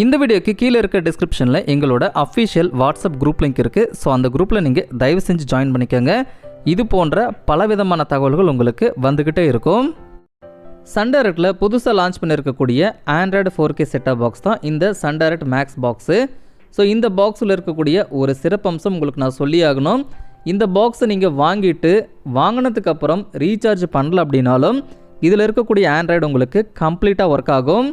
இந்த வீடியோக்கு கீழே இருக்க டிஸ்கிரிப்ஷனில் எங்களோட அஃபிஷியல் வாட்ஸ்அப் குரூப் லிங்க் இருக்குது ஸோ அந்த குரூப்பில் நீங்கள் தயவு செஞ்சு ஜாயின் பண்ணிக்கோங்க. இது போன்ற பலவிதமான தகவல்கள் உங்களுக்கு வந்துக்கிட்டே இருக்கும். சன்டைரக்டில் புதுசாக லான்ச் பண்ணியிருக்கக்கூடிய ஆண்ட்ராய்டு ஃபோர் கே செட்டாக பாக்ஸ் தான் இந்த சன்டைரக்ட் மேக்ஸ் பாக்ஸு ஸோ இந்த பாக்ஸில் இருக்கக்கூடிய ஒரு சிறப்பம்சம் உங்களுக்கு நான் சொல்லி ஆகணும். இந்த பாக்ஸை நீங்கள் வாங்கிட்டு வாங்கினதுக்கப்புறம் ரீசார்ஜ் பண்ணல அப்படின்னாலும் இதில் இருக்கக்கூடிய ஆண்ட்ராய்டு உங்களுக்கு கம்ப்ளீட்டாக ஒர்க் ஆகும்.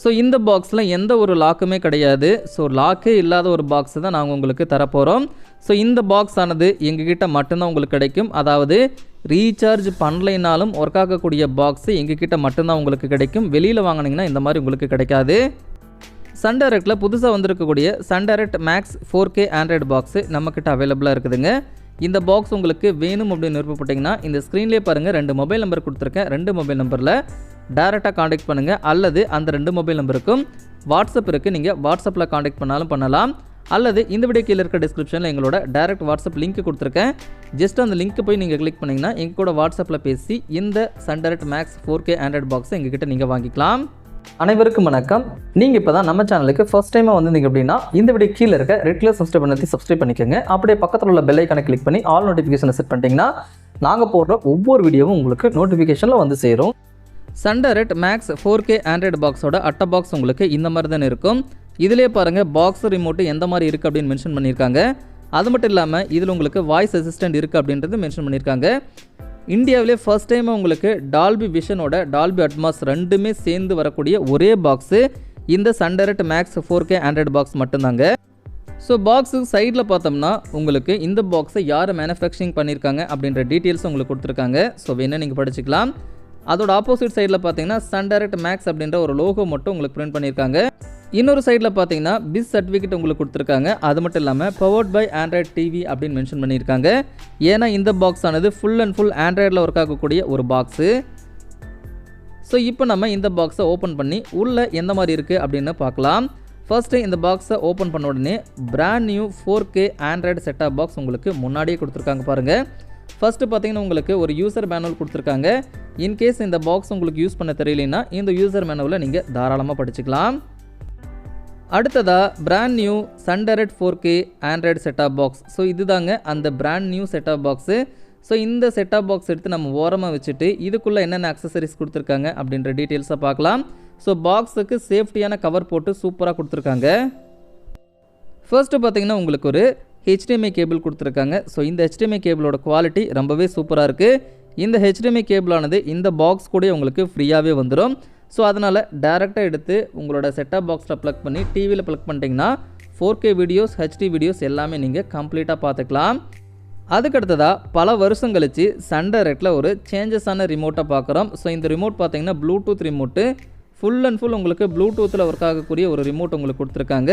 ஸோ இந்த பாக்ஸில் எந்த ஒரு லாக்குமே கிடையாது. ஸோ லாக்கே இல்லாத ஒரு பாக்ஸ் தான் நாங்கள் உங்களுக்கு தரப்போகிறோம் ஸோ இந்த பாக்ஸ் ஆனது எங்ககிட்ட மட்டும்தான் உங்களுக்கு கிடைக்கும். அதாவது ரீசார்ஜ் பண்ணலைனாலும் ஒர்க் ஆகக்கூடிய பாக்ஸு எங்ககிட்ட மட்டும்தான் உங்களுக்கு கிடைக்கும். வெளியில் வாங்கினீங்கன்னா இந்த மாதிரி உங்களுக்கு கிடைக்காது. சன் டைரக்டில் புதுசாக வந்திருக்கக்கூடிய Sun Direct Max four K android box நம்மக்கிட்ட அவைலபிளாக இருக்குதுங்க. இந்த பாக்ஸ் உங்களுக்கு வேணும் அப்படின்னு விருப்பப்பட்டிங்கன்னா இந்த ஸ்க்ரீன்லேயே பாருங்கள் ரெண்டு மொபைல் நம்பர் கொடுத்துருக்கேன். ரெண்டு மொபைல் நம்பரில் டேரெக்டாக காண்டாக்ட் பண்ணுங்கள் அல்லது அந்த ரெண்டு மொபைல் நம்பருக்கும் வாட்ஸ்அப் இருக்குது நீங்கள் வாட்ஸ்அப்பில் காண்டாக்ட் பண்ணாலும் பண்ணலாம். அல்லது இந்த வீடியோ கீழே இருக்க டிஸ்கிரிப்ஷனில் எங்களோட டேரக்ட் வாட்ஸ்அப் லிங்க் கொடுத்துருக்கேன். ஜஸ்ட் அந்த லிங்க்கு போய் நீங்கள் கிளிக் பண்ணிங்கன்னா எங்கள் கூட வாட்ஸ்அப்பில் பேசி இந்த Sun Direct Max four K android பாக்ஸை எங்ககிட்ட நீங்கள் வாங்கிக்கலாம். அனைவருக்கும் வணக்கம். நீங்கள் இப்போ தான் நம்ம சேனலுக்கு ஃபர்ஸ்ட் டைமாக வந்திருந்தீங்க அப்படின்னா இந்த வீடியோ கீழே இருக்க ரெட் கலர் சப்ஸ்கிரைப் பண்ணி சப்ஸ்கிரைப் பண்ணிக்கோங்க. அப்படியே பக்கத்தில் உள்ள பெல் ஐக்கானை கிளிக் பண்ணி ஆல் நோட்டிஃபிகேஷனை செட் பண்ணிட்டீங்கன்னா நாங்கள் போடுற ஒவ்வொரு வீடியோவும் உங்களுக்கு நோட்டிஃபிகேஷனில் வந்து சேரும். Sun Direct Max four K android பாக்ஸோட அட்டை பாக்ஸ் உங்களுக்கு இந்த மாதிரி தானே இருக்கும். இதிலே பாருங்கள் பாக்ஸ் ரிமோட்டு எந்த மாதிரி இருக்குது அப்படின்னு மென்ஷன் பண்ணியிருக்காங்க. அது மட்டும் இல்லாமல் இதில் உங்களுக்கு வாய்ஸ் அசிஸ்டன்ட் இருக்குது அப்படின்றது மென்ஷன் பண்ணியிருக்காங்க. இந்தியாவிலே ஃபர்ஸ்ட் டைம் உங்களுக்கு டால்பி விஷனோட டால்பி அட்மாஸ் ரெண்டுமே சேர்ந்து வரக்கூடிய ஒரே பாக்ஸு இந்த Sun Direct Max four K android box மட்டும்தாங்க. ஸோ பாக்ஸு சைடில் பார்த்தோம்னா உங்களுக்கு இந்த பாக்ஸை யார் மேனுஃபேக்சரிங் பண்ணியிருக்காங்க அப்படின்ற டீட்டெயில்ஸ் உங்களுக்கு கொடுத்துருக்காங்க. ஸோ வேணால் நீங்கள் படிச்சுக்கலாம். அதோட ஆப்போசிட் சைடில் பார்த்தீங்கன்னா சன் டைரக்ட் மேக்ஸ் அப்படின்ற ஒரு லோகோ மட்டும் உங்களுக்கு பிரிண்ட் பண்ணியிருக்காங்க. இன்னொரு சைடில் பார்த்தீங்கன்னா பிஸ் சர்டிஃபிகேட் உங்களுக்கு கொடுத்துருக்காங்க. அது மட்டும் இல்லாமல் பவர்ட் பை ஆண்ட்ராய்ட் டிவி அப்படின்னு மென்ஷன் பண்ணியிருக்காங்க. ஏன்னா இந்த பாக்ஸ் ஆனது ஃபுல் அண்ட் ஃபுல் ஆண்ட்ராய்டில் ஒர்க் ஆகக்கூடிய ஒரு பாக்ஸு ஸோ இப்போ நம்ம இந்த பாக்ஸை ஓப்பன் பண்ணி உள்ளே எந்த மாதிரி இருக்குது அப்படின்னு பார்க்கலாம். ஃபர்ஸ்ட்டு இந்த பாக்ஸை ஓப்பன் பண்ண உடனே brand new four K android set top box உங்களுக்கு முன்னாடியே கொடுத்துருக்காங்க பாருங்கள் ஃபஸ்ட்டு பார்த்தீங்கன்னா உங்களுக்கு ஒரு யூசர் மேனுவல் கொடுத்துருக்காங்க. இன்கேஸ் இந்த பாக்ஸ் உங்களுக்கு யூஸ் பண்ண தெரியலனா இந்த யூசர் மேனுவலை நீங்கள் தாராளமாக படிச்சுக்கலாம். அடுத்ததாக brand new Sun Direct four K android set top box so இதுதாங்க அந்த brand new set top box so இந்த செட்டாப் பாக்ஸ் எடுத்து நம்ம ஓரமாக வச்சுட்டு இதுக்குள்ளே என்னென்ன அக்சசரிஸ் கொடுத்துருக்காங்க அப்படின்ற டீட்டெயில்ஸை பார்க்கலாம். ஸோ பாக்ஸுக்கு சேஃப்டியான கவர் போட்டு சூப்பராக கொடுத்துருக்காங்க. ஃபர்ஸ்ட்டு பார்த்தீங்கன்னா உங்களுக்கு ஒரு ஹெச்டிஎம்ஐ கேபிள் கொடுத்துருக்காங்க. ஸோ இந்த ஹெச்டிஎம்ஐ கேபிளோட குவாலிட்டி ரொம்பவே சூப்பராக இருக்குது இந்த ஹெச்டிஎம்ஐ கேபிளானது இந்த பாக்ஸ் கூட உங்களுக்கு ஃப்ரீயாகவே வந்துடும் ஸோ அதனால் டேரெக்டாக எடுத்து உங்களோட செட்டப் பாக்ஸில் ப்ளக் பண்ணி டிவியில் ப்ளக் பண்ணிட்டீங்கன்னா four K videos HD videos எல்லாமே நீங்கள் கம்ப்ளீட்டாக பார்த்துக்கலாம் அதுக்கடுத்ததாக பல வருஷம் கழித்து சன் டைரக்டில் ஒரு சேஞ்சஸான ரிமோட்டை பார்க்குறோம் ஸோ இந்த ரிமோட் பார்த்தீங்கன்னா Bluetooth remote full and full உங்களுக்கு ப்ளூடூத்தில் ஒர்க் ஆகக்கூடிய ஒரு ரிமோட் உங்களுக்கு கொடுத்துருக்காங்க.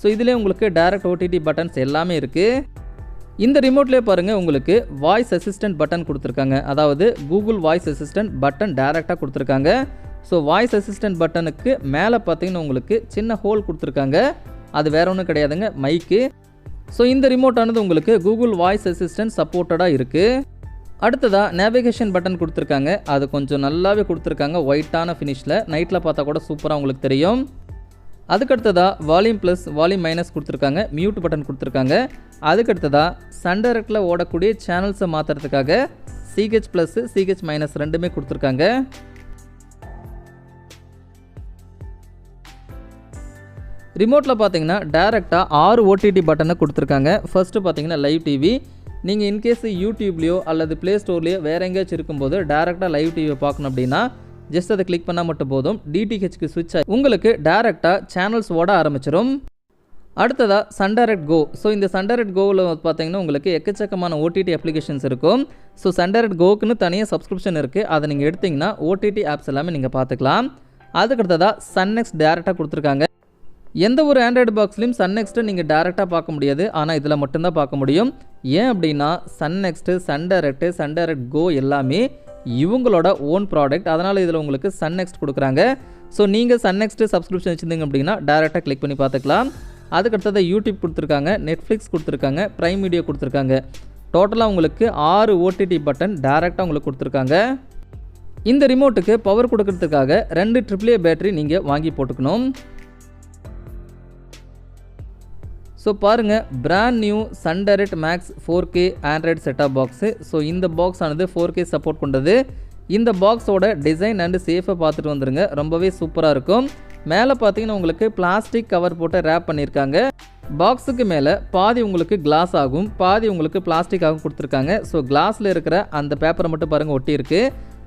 ஸோ இதிலே உங்களுக்கு டைரக்ட் ஓடிடி பட்டன்ஸ் எல்லாமே இருக்குது இந்த ரிமோட்லேயே பாருங்கள் உங்களுக்கு வாய்ஸ் அசிஸ்டன்ட் பட்டன் கொடுத்துருக்காங்க. அதாவது கூகுள் வாய்ஸ் அசிஸ்டன்ட் பட்டன் டேரெக்டாக கொடுத்துருக்காங்க. ஸோ வாய்ஸ் அசிஸ்டன்ட் பட்டனுக்கு மேலே பார்த்தீங்கன்னா உங்களுக்கு சின்ன ஹோல் கொடுத்துருக்காங்க. அது வேற ஒன்றும் கிடையாதுங்க மைக்கு ஸோ இந்த ரிமோட்டானது உங்களுக்கு கூகுள் வாய்ஸ் அசிஸ்டன்ட் சப்போர்ட்டடாக இருக்குது அடுத்ததாக நேவிகேஷன் பட்டன் கொடுத்துருக்காங்க. அது கொஞ்சம் நல்லாவே கொடுத்துருக்காங்க ஒயிட்டான ஃபினிஷில் நைட்டில் பார்த்தா கூட சூப்பராக உங்களுக்கு தெரியும். அதுக்கடுத்ததாக வால்யூம் ப்ளஸ் வால்யூம் மைனஸ் கொடுத்துருக்காங்க. மியூட் பட்டன் கொடுத்துருக்காங்க. அதுக்கடுத்ததாக சண்டரக்டில் ஓடக்கூடிய சேனல்ஸை மாற்றுறதுக்காக சிஹெச் ப்ளஸ்ஸு சிஹெச் மைனஸ் ரெண்டுமே கொடுத்துருக்காங்க. ரிமோட்டில் பார்த்தீங்கன்னா டேரெக்டாக ஆறு ஓடிடி பட்டனை கொடுத்துருக்காங்க. ஃபஸ்ட்டு பார்த்தீங்கன்னா லைவ் டிவி நீங்கள் இன்கேஸ் யூடியூப்லேயோ அல்லது ப்ளே ஸ்டோர்லேயோ வேறு எங்கேயாச்சும் இருக்கும்போது டேரெக்டாக லைவ் டிவியை பார்க்கணும் அப்படின்னா ஜஸ்ட் அதை கிளிக் பண்ணால் மட்டும் போதும். டிடிஹெச்க்கு ஸ்விட்ச் ஆகி உங்களுக்கு டேரெக்டாக சேனல்ஸ் ஓட ஆரம்பிச்சிடும் அடுத்ததாக சன் டைரக்ட் கோ ஸோ இந்த சன் டைரக்ட் கோவில் பார்த்தீங்கன்னா உங்களுக்கு எக்கச்சக்கமான ஓடிடி அப்ளிகேஷன்ஸ் இருக்கும். ஸோ சன் டைரக்ட் கோக்குன்னு தனியாக சப்ஸ்கிரிப்ஷன் இருக்குது அதை நீங்கள் எடுத்திங்கன்னா ஓடிடி ஆப்ஸ் எல்லாமே நீங்கள் பார்த்துக்கலாம் அதுக்கடுத்ததாக சன் நெக்ஸ்ட் டேரெக்டாக கொடுத்துருக்காங்க. எந்த ஒரு ஆண்ட்ராய்டு பாக்ஸ்லையும் சன் நெக்ஸ்ட்டை நீங்கள் டேரெக்டாக பார்க்க முடியாது. ஆனால் இதில் மட்டும்தான் பார்க்க முடியும். ஏன் அப்படின்னா Sun Next Sun Direct Sun Direct Go எல்லாமே இவங்களோட ஓன் ப்ராடக்ட் அதனால் இதில் உங்களுக்கு சன் நெக்ஸ்ட் கொடுக்குறாங்க. ஸோ நீங்கள் சன் நெக்ஸ்ட்டு சப்ஸ்கிரிப்ஷன் வச்சுருந்தீங்க அப்படின்னா டேரெக்டாக கிளிக் பண்ணி பார்த்துக்கலாம். அதுக்கடுத்தது யூடியூப் கொடுத்துருக்காங்க நெட்ஃப்ளிக்ஸ் கொடுத்துருக்காங்க ப்ரைம் வீடியோ கொடுத்துருக்காங்க. டோட்டலாக உங்களுக்கு ஆறு ஓடிடி பட்டன் டேரெக்டாக உங்களுக்கு கொடுத்துருக்காங்க. இந்த ரிமோட்டுக்கு பவர் கொடுக்கறதுக்காக ரெண்டு ட்ரிபிள் பேட்டரி நீங்கள் வாங்கி போட்டுக்கணும். ஸோ பாருங்கள் brand new Sun Direct Max four K Android set top box so இந்த பாக்ஸ் ஆனது ஃபோர் கே சப்போர்ட் கொண்டது இந்த பாக்ஸோட டிசைன் அண்டு சேஃபை பார்த்துட்டு வந்துருங்க. ரொம்பவே சூப்பராக இருக்கும். மேலே பார்த்தீங்கன்னா உங்களுக்கு பிளாஸ்டிக் கவர் போட்டு ரேப் பண்ணியிருக்காங்க. பாக்ஸுக்கு மேலே பாதி உங்களுக்கு கிளாஸ் ஆகும். பாதி உங்களுக்கு பிளாஸ்டிக் ஆகும் கொடுத்துருக்காங்க. ஸோ கிளாஸில் இருக்கிற அந்த பேப்பரை மட்டும் பாருங்கள் ஒட்டியிருக்கு.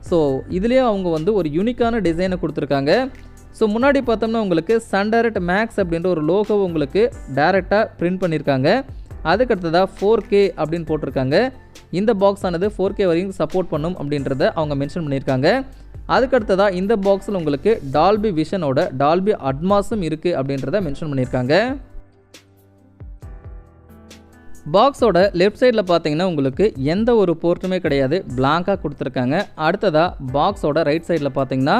ஸோ இதுலேயே அவங்க வந்து ஒரு யூனிக்கான டிசைனை கொடுத்துருக்காங்க. ஸோ முன்னாடி பார்த்தோம்னா உங்களுக்கு சன் டைரக்ட் மேக்ஸ் அப்படின்ற ஒரு லோகோ உங்களுக்கு டேரெக்டாக பிரிண்ட் பண்ணியிருக்காங்க அதுக்கடுத்ததாக ஃபோர் கே அப்படின்னு போட்டிருக்காங்க. இந்த பாக்ஸ் ஆனது ஃபோர் கே வரையும் சப்போர்ட் பண்ணும் அப்படின்றத அவங்க மென்ஷன் பண்ணியிருக்காங்க அதுக்கடுத்ததாக இந்த பாக்ஸில் உங்களுக்கு டால்பி விஷனோட டால்பி அட்மாஸும் இருக்குது அப்படின்றத மென்ஷன் பண்ணியிருக்காங்க பாக்ஸோட லெஃப்ட் சைடில் பார்த்தீங்கன்னா உங்களுக்கு எந்த ஒரு போர்ட்டுமே கிடையாது. பிளாங்காக கொடுத்துருக்காங்க. அடுத்ததாக பாக்ஸோட ரைட் சைடில் பார்த்தீங்கன்னா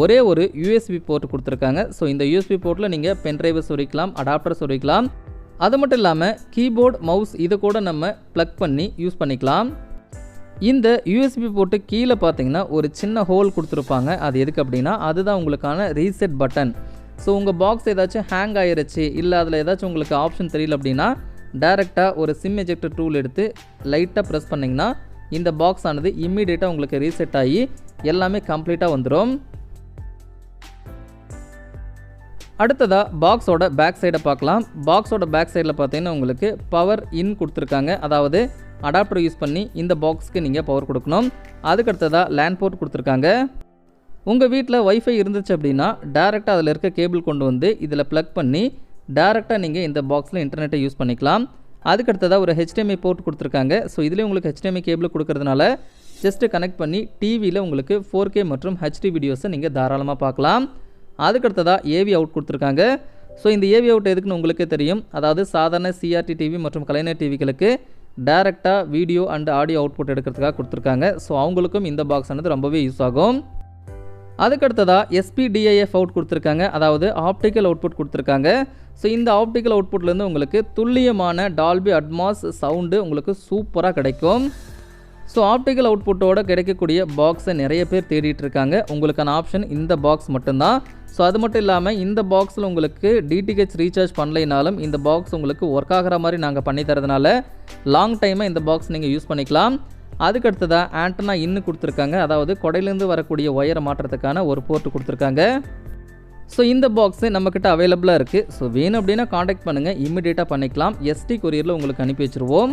ஒரே ஒரு யூஎஸ்பி போர்ட் கொடுத்துருக்காங்க. ஸோ இந்த யூஎஸ்பி போர்ட்டில் நீங்கள் பென்ட்ரைவை சொருக்கலாம் அடாப்டர் சொருக்கலாம் அது மட்டும் இல்லாமல் கீபோர்ட் மவுஸ் இதை கூட நம்ம ப்ளக் பண்ணி யூஸ் பண்ணிக்கலாம். இந்த யூஎஸ்பி போட்டு கீழே பார்த்தீங்கன்னா ஒரு சின்ன ஹோல் கொடுத்துருப்பாங்க. அது எதுக்கு அப்படின்னா அதுதான் உங்களுக்கான ரீசெட் பட்டன் ஸோ உங்கள் பாக்ஸ் ஏதாச்சும் ஹேங் ஆயிருச்சு இல்லை அதில் ஏதாச்சும் உங்களுக்கு ஆப்ஷன் தெரியல அப்படின்னா டேரெக்டாக ஒரு சிம் எஜெக்டர் டூல் எடுத்து லைட்டாக ப்ரெஸ் பண்ணிங்கன்னா இந்த பாக்ஸ் ஆனது இம்மீடியட்டாக உங்களுக்கு ரீசெட் ஆகி எல்லாமே கம்ப்ளீட்டாக வந்துடும் அடுத்ததாக பாக்ஸோட பேக் சைடை பார்க்கலாம். பாக்ஸோட பேக் சைடில் பார்த்தீங்கன்னா உங்களுக்கு பவர் இன் கொடுத்துருக்காங்க. அதாவது அடாப்டர் யூஸ் பண்ணி இந்த பாக்ஸ்க்கு நீங்கள் பவர் கொடுக்கணும். அதுக்கு அடுத்ததாக லேண்ட் போர்ட் கொடுத்துருக்காங்க. உங்கள் வீட்டில் ஒய்ஃபை இருந்துச்சு அப்படின்னா டேரெக்டாக அதில் இருக்க கேபிள் கொண்டு வந்து இதில் ப்ளக் பண்ணி டேரெக்டாக நீங்கள் இந்த பாக்ஸில் இன்டர்நெட்டை யூஸ் பண்ணிக்கலாம். அதுக்கு அடுத்ததாக ஒரு ஹெச்டிஎம்ஐ போர்ட் கொடுத்துருக்காங்க. ஸோ இதுலேயே உங்களுக்கு ஹெச்டிஎம்ஐ கேபிள் கொடுக்கறதுனால ஜஸ்ட்டு கனெக்ட் பண்ணி டிவியில் உங்களுக்கு ஃபோர் கே மற்றும் ஹெச்டி வீடியோஸை நீங்கள் தாராளமாக பார்க்கலாம். அதுக்கடுத்ததாக ஏவி அவுட் கொடுத்துருக்காங்க. ஸோ இந்த ஏவி அவுட் எதுக்குன்னு உங்களுக்கே தெரியும். அதாவது சாதாரண சிஆர்டி டிவி மற்றும் கலைஞர் டிவிகளுக்கு டேரெக்டாக வீடியோ அண்ட் ஆடியோ அவுட்புட் எடுக்கிறதுக்காக கொடுத்துருக்காங்க. ஸோ அவங்களுக்கும் இந்த பாக்ஸ் ஆனது ரொம்பவே யூஸ் ஆகும். அதுக்கு அடுத்ததாக எஸ்பிடிஐஎஃப் அவுட் கொடுத்துருக்காங்க. அதாவது ஆப்டிக்கல் அவுட்புட் கொடுத்துருக்காங்க. ஸோ இந்த ஆப்டிக்கல் அவுட்புட்லேருந்து உங்களுக்கு துல்லியமான டால்பி அட்மாஸ் சவுண்டு உங்களுக்கு சூப்பராக கிடைக்கும். ஸோ ஆப்டிக்கல் அவுட்புட்டோட கிடைக்கக்கூடிய பாக்ஸை நிறைய பேர் தேடிட்டு இருக்காங்க. உங்களுக்கான ஆப்ஷன் இந்த பாக்ஸ் மட்டும்தான். ஸோ அது மட்டும் இல்லாமல் இந்த பாக்ஸில் உங்களுக்கு டிடிஹெச் ரீசார்ஜ் பண்ணலைனாலும் இந்த பாக்ஸ் உங்களுக்கு ஒர்க் ஆகிற மாதிரி நாங்கள் பண்ணி தரதுனால லாங் டைமாக இந்த பாக்ஸ் நீங்கள் யூஸ் பண்ணிக்கலாம். அதுக்கு அடுத்ததாக ஆண்டனா இன்னு கொடுத்துருக்காங்க. அதாவது கொடையிலேருந்து வரக்கூடிய ஒயரை மாற்றுறதுக்கான ஒரு போர்ட்டு கொடுத்துருக்காங்க. ஸோ இந்த பாக்ஸு நம்மக்கிட்ட அவைலபிளாக இருக்குது ஸோ வேணும் அப்படின்னா காண்டாக்ட் பண்ணுங்கள் இம்மிடியேட்டாக பண்ணிக்கலாம். எஸ்டி கொரியரில் உங்களுக்கு அனுப்பி வச்சுருவோம்.